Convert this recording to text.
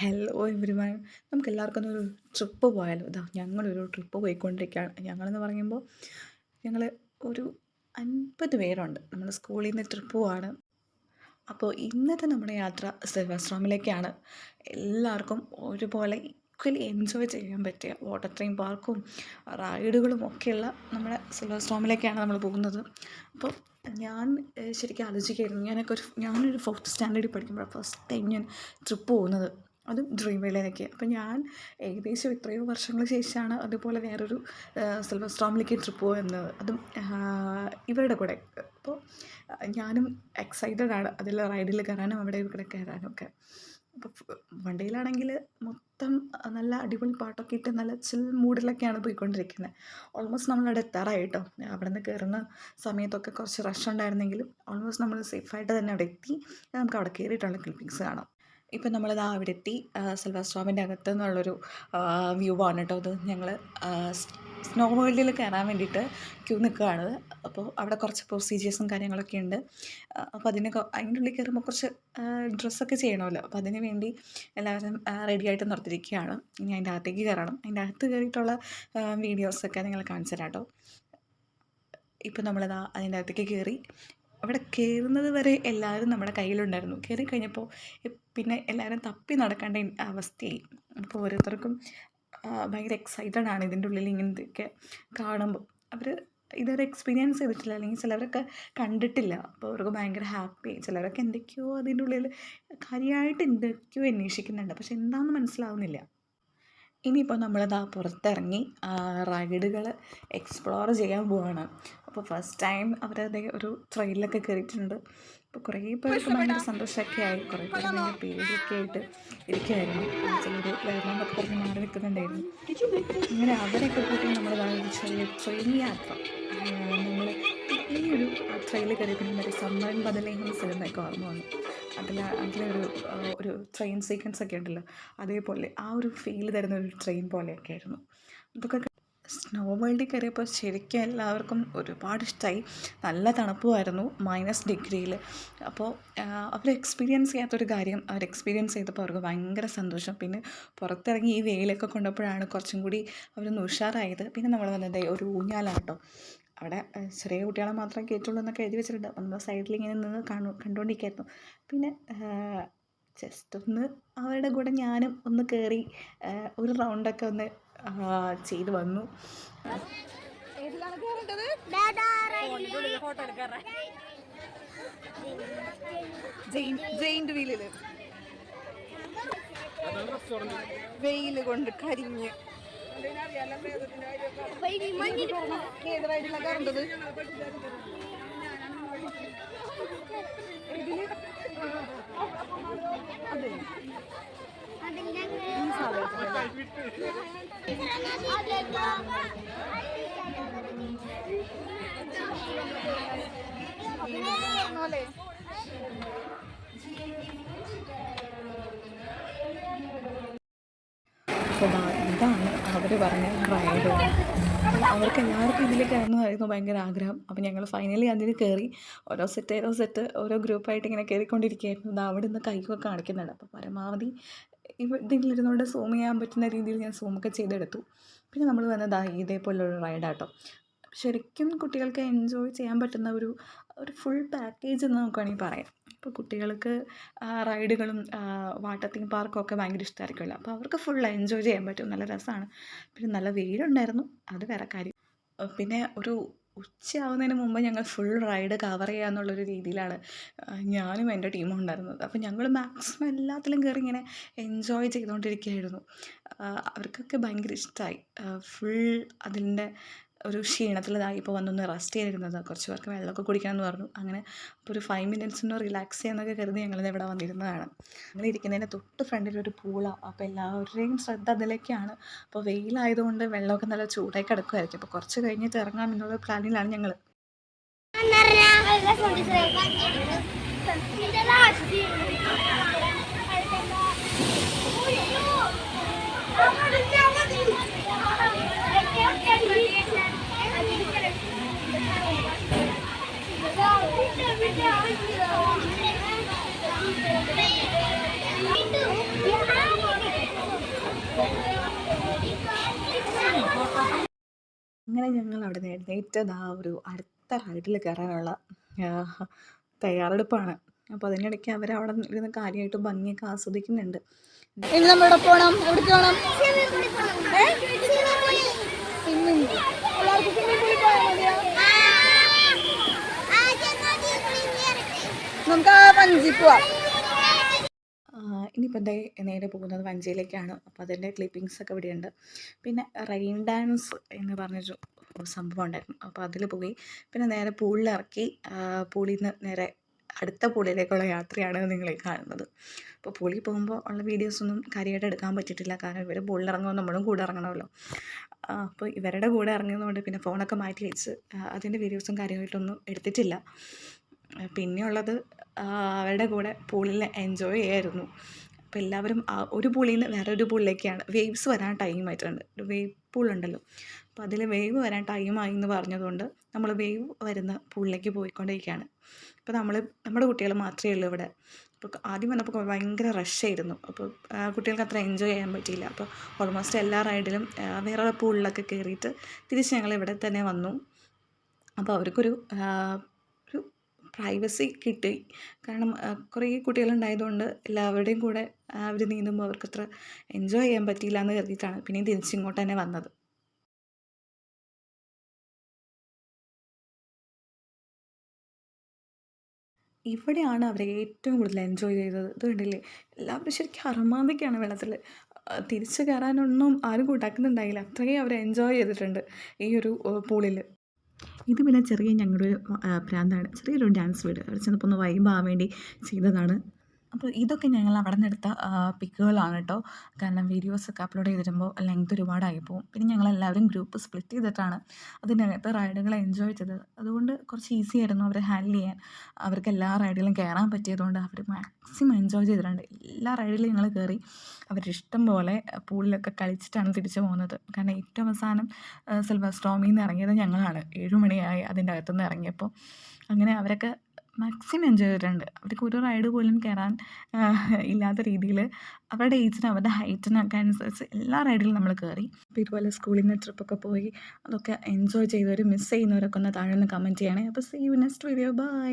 Hello everyone നമുക്ക് എല്ലാവർക്കും ഒരു ട്രിപ്പ് പോയാലോ? ഇതാ ഞങ്ങളൊരു ട്രിപ്പ് പോയിക്കൊണ്ടിരിക്കുകയാണ്. ഞങ്ങളെന്ന് പറയുമ്പോൾ ഞങ്ങൾ ഒരു അൻപത് പേരുണ്ട്. നമ്മൾ സ്കൂളിൽ നിന്ന് ട്രിപ്പ് പോവാണ്. അപ്പോൾ ഇന്നത്തെ നമ്മുടെ യാത്ര സിൽവർസ്ട്രോമിലേക്കാണ് എല്ലാവർക്കും ഒരുപോലെ ഈക്വലി എൻജോയ് ചെയ്യാൻ പറ്റിയ വാട്ടർ ട്രെയിൻ പാർക്കും റൈഡുകളും ഒക്കെയുള്ള നമ്മുടെ സിൽവർസ്ട്രോമിലേക്കാണ് നമ്മൾ പോകുന്നത്. അപ്പോൾ ഞാൻ ശരിക്കും ആലോചിക്കായിരുന്നു. ഞാനൊക്കെ ഒരു ഞാനൊരു ഫോർത്ത് സ്റ്റാൻഡേർഡിൽ പഠിക്കുമ്പോഴാണ് ഫസ്റ്റ് ടൈം ഞാൻ ട്രിപ്പ് പോകുന്നത്. അതും ഡ്രീം വേളിയിലേക്ക് അപ്പം ഞാൻ ഏകദേശം എത്രയോ വർഷങ്ങൾ ശേഷമാണ് അതുപോലെ വേറൊരു സിൽവർ സ്റ്റോമിലേക്ക് ട്രിപ്പ് പോകുന്നത് അതും ഇവരുടെ കൂടെ. അപ്പോൾ ഞാനും എക്സൈറ്റഡ് ആണ് അതിൽ റൈഡിൽ കയറാനും അവിടെ ഇവിടെ കയറാനും ഒക്കെ. അപ്പോൾ വണ്ടിയിലാണെങ്കിൽ മൊത്തം നല്ല അടിപൊളി പാട്ടൊക്കെ ഇട്ട് നല്ല ചിൽ മൂഡിലൊക്കെയാണ് പോയിക്കൊണ്ടിരിക്കുന്നത് ഓൾമോസ്റ്റ് നമ്മളവിടെ എത്താറായി കേട്ടോ അവിടെ നിന്ന് കയറുന്ന സമയത്തൊക്കെ കുറച്ച് റഷ് ഉണ്ടായിരുന്നെങ്കിലും ഓൾമോസ്റ്റ് നമ്മൾ സേഫായിട്ട് തന്നെ അവിടെ എത്തി. നമുക്ക് അവിടെ കയറിയിട്ടുള്ള ക്ലിപ്പിങ്സ് കാണാം. ഇപ്പം നമ്മളിത് അവിടെ എത്തി സിൽവർ അകത്ത് നിന്നുള്ളൊരു വ്യൂ ആണ് കേട്ടോ അത് ഞങ്ങൾ സ്നോ വേൾഡിൽ കയറാൻ വേണ്ടിയിട്ട് ക്യൂ നിൽക്കുകയാണ് അപ്പോൾ അവിടെ കുറച്ച് പ്രൊസീജിയേഴ്സും കാര്യങ്ങളൊക്കെ ഉണ്ട്. അപ്പോൾ അതിന് അതിന്റെ ഉള്ളിൽ കയറുമ്പോൾ കുറച്ച് ഡ്രസ്സൊക്കെ ചെയ്യണമല്ലോ. അപ്പോൾ അതിന് വേണ്ടി എല്ലാവരും റെഡി ആയിട്ട് നിർത്തിയിരിക്കുകയാണ്. ഇനി അതിന്റെ അകത്തേക്ക് കയറണം അതിന്റെ അകത്ത് കയറിയിട്ടുള്ള വീഡിയോസൊക്കെ നിങ്ങൾ കാണിച്ചു തരാം കേട്ടോ ഇപ്പം നമ്മളിതാ അതിന്റെ അകത്തേക്ക് കയറി അവിടെ കയറുന്നത് വരെ എല്ലാവരും നമ്മുടെ കയ്യിലുണ്ടായിരുന്നു. കയറി കഴിഞ്ഞപ്പോൾ പിന്നെ എല്ലാവരും തപ്പി നടക്കേണ്ട അവസ്ഥയായി. അപ്പോൾ ഓരോരുത്തർക്കും ആ, ഭയങ്കര എക്സൈറ്റഡ് ആണ് ഇതിന്റെ ഉള്ളിൽ ഇങ്ങനത്തെയൊക്കെ കാണുമ്പോൾ. അവർ ഇതുവരെ എക്സ്പീരിയൻസ് ചെയ്തിട്ടില്ല. അല്ലെങ്കിൽ ചിലവരൊക്കെ കണ്ടിട്ടില്ല. അപ്പോൾ അവർക്ക് ഭയങ്കര ഹാപ്പി ചിലരൊക്കെ എന്തൊക്കെയോ അതിന്റെ ഉള്ളിൽ കാര്യമായിട്ട് എന്തൊക്കെയോ അന്വേഷിക്കുന്നുണ്ട്. പക്ഷെ എന്താണെന്ന് മനസ്സിലാവുന്നില്ല. ഇനിയിപ്പോൾ നമ്മളിതാ പുറത്തിറങ്ങി റൈഡുകൾ എക്സ്പ്ലോർ ചെയ്യാൻ പോവാണ്. അപ്പോൾ ഫസ്റ്റ് ടൈം അവരത് ഒരു ട്രെയിനിലൊക്കെ കയറിയിട്ടുണ്ട് അപ്പോൾ കുറേ പേർക്ക് ഭയങ്കര സന്തോഷമൊക്കെ ആയി കുറേ പേര് ഭയങ്കര പേടിയൊക്കെ ആയിട്ട് ഇരിക്കുമായിരുന്നു ചിലർ വേറെ പുറത്ത് മാറി നിൽക്കുന്നുണ്ടായിരുന്നു. അങ്ങനെ അവരൊക്കെ കൂട്ടി നമ്മൾ ഒരു ചെറിയ ട്രെയിൻ യാത്ര. നമ്മൾ ഈ ഒരു ട്രെയിനിൽ കയറിയപ്പോൾ മറ്റേ സമ്മാൻ ബദലേഹം സിനിമയൊക്കെ ഓർമ്മ വന്നു. അതിൽ അതിലൊരു ഒരു ട്രെയിൻ സീക്വൻസ് ഒക്കെ ഉണ്ടല്ലോ. അതേപോലെ ആ ഒരു ഫീൽ തരുന്ന ഒരു ട്രെയിൻ പോലെയൊക്കെ ആയിരുന്നു. ഇതൊക്കെ സ്നോ വേൾഡിൽ കയറിയപ്പോൾ ശരിക്കും എല്ലാവർക്കും ഒരുപാട് ഇഷ്ടമായി നല്ല തണുപ്പുമായിരുന്നു മൈനസ് ഡിഗ്രിയിൽ അപ്പോൾ അവർ എക്സ്പീരിയൻസ് ചെയ്യാത്തൊരു കാര്യം അവർ എക്സ്പീരിയൻസ് ചെയ്തപ്പോൾ അവർക്ക് ഭയങ്കര സന്തോഷം. പിന്നെ പുറത്തിറങ്ങി ഈ വെയിലൊക്കെ കൊണ്ടപ്പോഴാണ് കുറച്ചും കൂടി അവരൊന്ന് ഉഷാറായത്. പിന്നെ നമ്മൾ വന്നത് ഒരു ഊഞ്ഞാലാണ് കേട്ടോ അവിടെ ചെറിയ കുട്ടികളെ മാത്രമേ കയറ്റുള്ളൂ എന്നൊക്കെ എഴുതി വെച്ചിട്ടുണ്ട്. നമ്മൾ സൈഡിൽ ഇങ്ങനെ നിന്ന് കാണു കണ്ടുകൊണ്ടിരിക്കുകയായിരുന്നു പിന്നെ ജസ്റ്റ് ഒന്ന് അവരുടെ കൂടെ ഞാനും ഒന്ന് കയറി ഒരു റൗണ്ടൊക്കെ ഒന്ന് ചെയ്ത് വന്നു. വെയിൽ കൊണ്ട് കരിഞ്ഞ്. ഏത് റൈഡിലാണ് കയറേണ്ടത് അതെ ഈ സാധനത്തിലല്ലേ? പോലെ ദാ ഇതാണ് അവർ പറഞ്ഞ റൈഡ് അവർക്ക് എല്ലാവർക്കും ഇതിൽ കയറുന്നതായിരുന്നു ഭയങ്കര ആഗ്രഹം. അപ്പോൾ ഞങ്ങൾ ഫൈനലി അതിൽ കയറി ഓരോ സെറ്റ് ഓരോ സെറ്റ് ഓരോ ഗ്രൂപ്പായിട്ട് ഇങ്ങനെ കയറിക്കൊണ്ടിരിക്കുകയായിരുന്നു. അത് അവിടെ നിന്ന് കൈയൊക്കെ കാണിക്കുന്നുണ്ട്. അപ്പോൾ പരമാവധി ഇതിലിരുന്നുകൊണ്ട് സൂം ചെയ്യാൻ പറ്റുന്ന രീതിയിൽ ഞാൻ സൂമൊക്കെ ചെയ്തെടുത്തു. പിന്നെ നമ്മൾ വന്നത് ഇതേപോലുള്ള റൈഡാട്ടോ ശരിക്കും കുട്ടികൾക്ക് എൻജോയ് ചെയ്യാൻ പറ്റുന്ന ഒരു ഒരു ഫുൾ പാക്കേജ് എന്ന് നമുക്ക് വേണമെങ്കിൽ പറയാം. ഇപ്പോൾ കുട്ടികൾക്ക് റൈഡുകളും വാട്ടർ തീം പാർക്കും ഒക്കെ ഭയങ്കര ഇഷ്ടമായിരിക്കുമല്ലോ അപ്പോൾ അവർക്ക് ഫുൾ എൻജോയ് ചെയ്യാൻ പറ്റും. നല്ല രസമാണ്. പിന്നെ നല്ല വെയിലുണ്ടായിരുന്നു. അത് വേറെ കാര്യം. പിന്നെ ഒരു ഉച്ചയാവുന്നതിന് മുമ്പ് ഞങ്ങൾ ഫുൾ റൈഡ് കവർ ചെയ്യുക എന്നുള്ളൊരു രീതിയിലാണ് ഞാനും എന്റെ ടീമും ഉണ്ടായിരുന്നത്. അപ്പോൾ ഞങ്ങൾ മാക്സിമം എല്ലാത്തിലും കയറി ഇങ്ങനെ എൻജോയ് ചെയ്തുകൊണ്ടിരിക്കുകയായിരുന്നു. അവർക്കൊക്കെ ഭയങ്കര ഇഷ്ടമായി ഫുൾ അതിന്റെ ഒരു ക്ഷീണത്തിലതായി ഇപ്പോൾ വന്നൊന്ന് റെസ്റ്റ് ചെയ്തിരുന്നത്. കുറച്ച് പേർക്ക് വെള്ളമൊക്കെ കുടിക്കണമെന്ന് പറഞ്ഞു. അങ്ങനെ അപ്പോൾ ഒരു ഫൈവ് മിനിറ്റ്സ് ഒന്ന് റിലാക്സ് ചെയ്യാന്നൊക്കെ കരുതി ഞങ്ങളിത് ഇവിടെ വന്നിരുന്നതാണ്. അങ്ങനെ ഇരിക്കുന്നതിന്റെ തൊട്ട് ഫ്രണ്ടിൽ ഒരു പൂളാണ് അപ്പോൾ എല്ലാവരുടെയും ശ്രദ്ധ അതിലേക്കാണ്. അപ്പോൾ വെയിലായതുകൊണ്ട് വെള്ളമൊക്കെ നല്ല ചൂടായി കിടക്കുമായിരിക്കും അപ്പോൾ കുറച്ച് കഴിഞ്ഞിട്ട് ഇറങ്ങാം എന്നുള്ള പ്ലാനിലാണ് ഞങ്ങൾ ഞങ്ങൾ അവിടെ നിന്ന് എഴുന്നേറ്റത് ദാ ഒരു അടുത്ത റൈഡിൽ കയറാനുള്ള തയ്യാറെടുപ്പാണ്. അപ്പോൾ അതിനിടയ്ക്ക് അവർ അവിടെ ഇരുന്ന് കാര്യമായിട്ട് ഭംഗിയൊക്കെ ആസ്വദിക്കുന്നുണ്ട്? നമുക്ക് ആ പോവാം. ഇനിയിപ്പോൾ ദേ നേരെ പോകുന്നത് വഞ്ചിയിലേക്കാണ്. അപ്പോൾ അതിന്റെ ക്ലിപ്പിങ്സ് ഒക്കെ ഇവിടെയുണ്ട്. പിന്നെ റെയിൻ ഡാൻസ് എന്ന് പറഞ്ഞൊരു സംഭവം ഉണ്ടായിരുന്നു. അപ്പോൾ അതിൽ പോയി. പിന്നെ നേരെ പൂളിലിറക്കി പൂളിൽ നിന്ന് നേരെ അടുത്ത പൂളിലേക്കുള്ള യാത്രയാണ് നിങ്ങൾ ഈ കാണുന്നത്. അപ്പോൾ പൂളി പോകുമ്പോൾ ഉള്ള വീഡിയോസൊന്നും കാര്യമായിട്ട് എടുക്കാൻ പറ്റിയിട്ടില്ല. കാരണം ഇവർ പൂളിലിറങ്ങുമ്പോൾ നമ്മളും കൂടെ ഇറങ്ങണമല്ലോ. അപ്പോൾ ഇവരുടെ കൂടെ ഇറങ്ങുന്നതുകൊണ്ട് പിന്നെ ഫോണൊക്കെ മാറ്റി വെച്ച് അതിന്റെ വീഡിയോസും കാര്യമായിട്ടൊന്നും എടുത്തിട്ടില്ല. പിന്നെയുള്ളത് അവരുടെ കൂടെ പൂളിൽ എൻജോയ് ചെയ്യായിരുന്നു. അപ്പോൾ എല്ലാവരും ഒരു പൂളിൽ നിന്ന് വേറെ ഒരു പൂളിലേക്കാണ്. വേവ്സ് വരാൻ ടൈം ആയിട്ടുണ്ട്. ഒരു വേവ് പൂൾ ഉണ്ടല്ലോ. അപ്പോൾ അതിൽ വേവ് വരാൻ ടൈമായി എന്ന് പറഞ്ഞതുകൊണ്ട് നമ്മൾ വേവ് വരുന്ന പൂളിലേക്ക് പോയിക്കൊണ്ടിരിക്കുകയാണ് അപ്പോൾ നമ്മൾ നമ്മുടെ കുട്ടികൾ മാത്രമേ ഉള്ളൂ ഇവിടെ. അപ്പോൾ ആദ്യം വന്നപ്പോൾ ഭയങ്കര റഷായിരുന്നു അപ്പോൾ കുട്ടികൾക്ക് അത്ര എൻജോയ് ചെയ്യാൻ പറ്റിയില്ല. അപ്പോൾ ഓൾമോസ്റ്റ് എല്ലാ റൈഡിലും വേറെ പൂളിലൊക്കെ കയറിയിട്ട് തിരിച്ച് ഞങ്ങൾ ഇവിടെ തന്നെ വന്നു. അപ്പോൾ അവർക്കൊരു പ്രൈവസി കിട്ടി. കാരണം കുറേ കുട്ടികളുണ്ടായതുകൊണ്ട് എല്ലാവരുടെയും കൂടെ അവർ നീന്തുമ്പോൾ അവർക്കത്ര എൻജോയ് ചെയ്യാൻ പറ്റിയില്ല എന്ന് കരുതിയിട്ടാണ് പിന്നെയും തിരിച്ചിങ്ങോട്ട് തന്നെ വന്നത്. ഇവിടെയാണ് അവർ ഏറ്റവും കൂടുതൽ എൻജോയ് ചെയ്തത്. ഇത് കണ്ടില്ലേ? എല്ലാവരും ശരിക്കും അറമാന്നൊക്കെയാണ് വെള്ളത്തിൽ തിരിച്ചു കയറാനൊന്നും ആരും കൂട്ടാക്കുന്നുണ്ടായില്ല. അത്രയും അവർ എൻജോയ് ചെയ്തിട്ടുണ്ട് ഈ ഒരു പൂളിൽ ഇത് പിന്നെ ചെറിയ ഞങ്ങളുടെ ഒരു പ്രാന്താണ്. ചെറിയൊരു ഡാൻസ് വീട്. അവിടെ ചെന്നപ്പോൾ ഒന്ന് വൈബാകാൻ വേണ്ടി ചെയ്തതാണ്. അപ്പോൾ ഇതൊക്കെ ഞങ്ങൾ അവിടെ നിന്ന് എടുത്ത പിക്കുകളാണ് കേട്ടോ കാരണം വീഡിയോസൊക്കെ അപ്ലോഡ് ചെയ്തിടുമ്പോൾ ലെങ്ത് ഒരുപാടായി പോകും പിന്നെ ഞങ്ങൾ എല്ലാവരും ഗ്രൂപ്പ് സ്പ്ലിറ്റ് ചെയ്തിട്ടാണ് അതിനകത്ത് റൈഡുകളെ എൻജോയ് ചെയ്തത്. അതുകൊണ്ട് കുറച്ച് ഈസി ആയിരുന്നു അവരെ ഹാൻഡിൽ ചെയ്യാൻ. അവർക്ക് എല്ലാ റൈഡിലും കയറാൻ പറ്റിയതുകൊണ്ട് അവർ മാക്സിമം എൻജോയ് ചെയ്തിട്ടുണ്ട്. എല്ലാ റൈഡിലും ഞങ്ങൾ കയറി അവരുടെ ഇഷ്ടം പോലെ പൂളിലൊക്കെ കളിച്ചിട്ടാണ് തിരിച്ചു പോകുന്നത്. കാരണം ഏറ്റവും അവസാനം സിൽവർ സ്റ്റോമിൽ നിന്ന് ഇറങ്ങിയത് ഞങ്ങളാണ്. ഏഴുമണിയായി അതിന്റെ അകത്തുനിന്ന് ഇറങ്ങിയപ്പോൾ അങ്ങനെ അവരൊക്കെ മാക്സിമം എൻജോയ് ചെയ്തിട്ടുണ്ട്. അവർക്ക് ഒരു റൈഡ് പോലും കയറാൻ ഇല്ലാത്ത രീതിയിൽ അവരുടെ ഏജിന് അവരുടെ ഹൈറ്റിനൊക്കെ അനുസരിച്ച് എല്ലാ റൈഡിലും നമ്മൾ കയറി അപ്പോൾ ഇതുപോലെ സ്കൂളിൽ നിന്ന് ട്രിപ്പൊക്കെ പോയി അതൊക്കെ എൻജോയ് ചെയ്തവർ മിസ് ചെയ്യുന്നവരൊക്കെ ഒന്ന് താഴെ ഒന്ന് കമന്റ് ചെയ്യണേ. അപ്പോൾ see you next video bye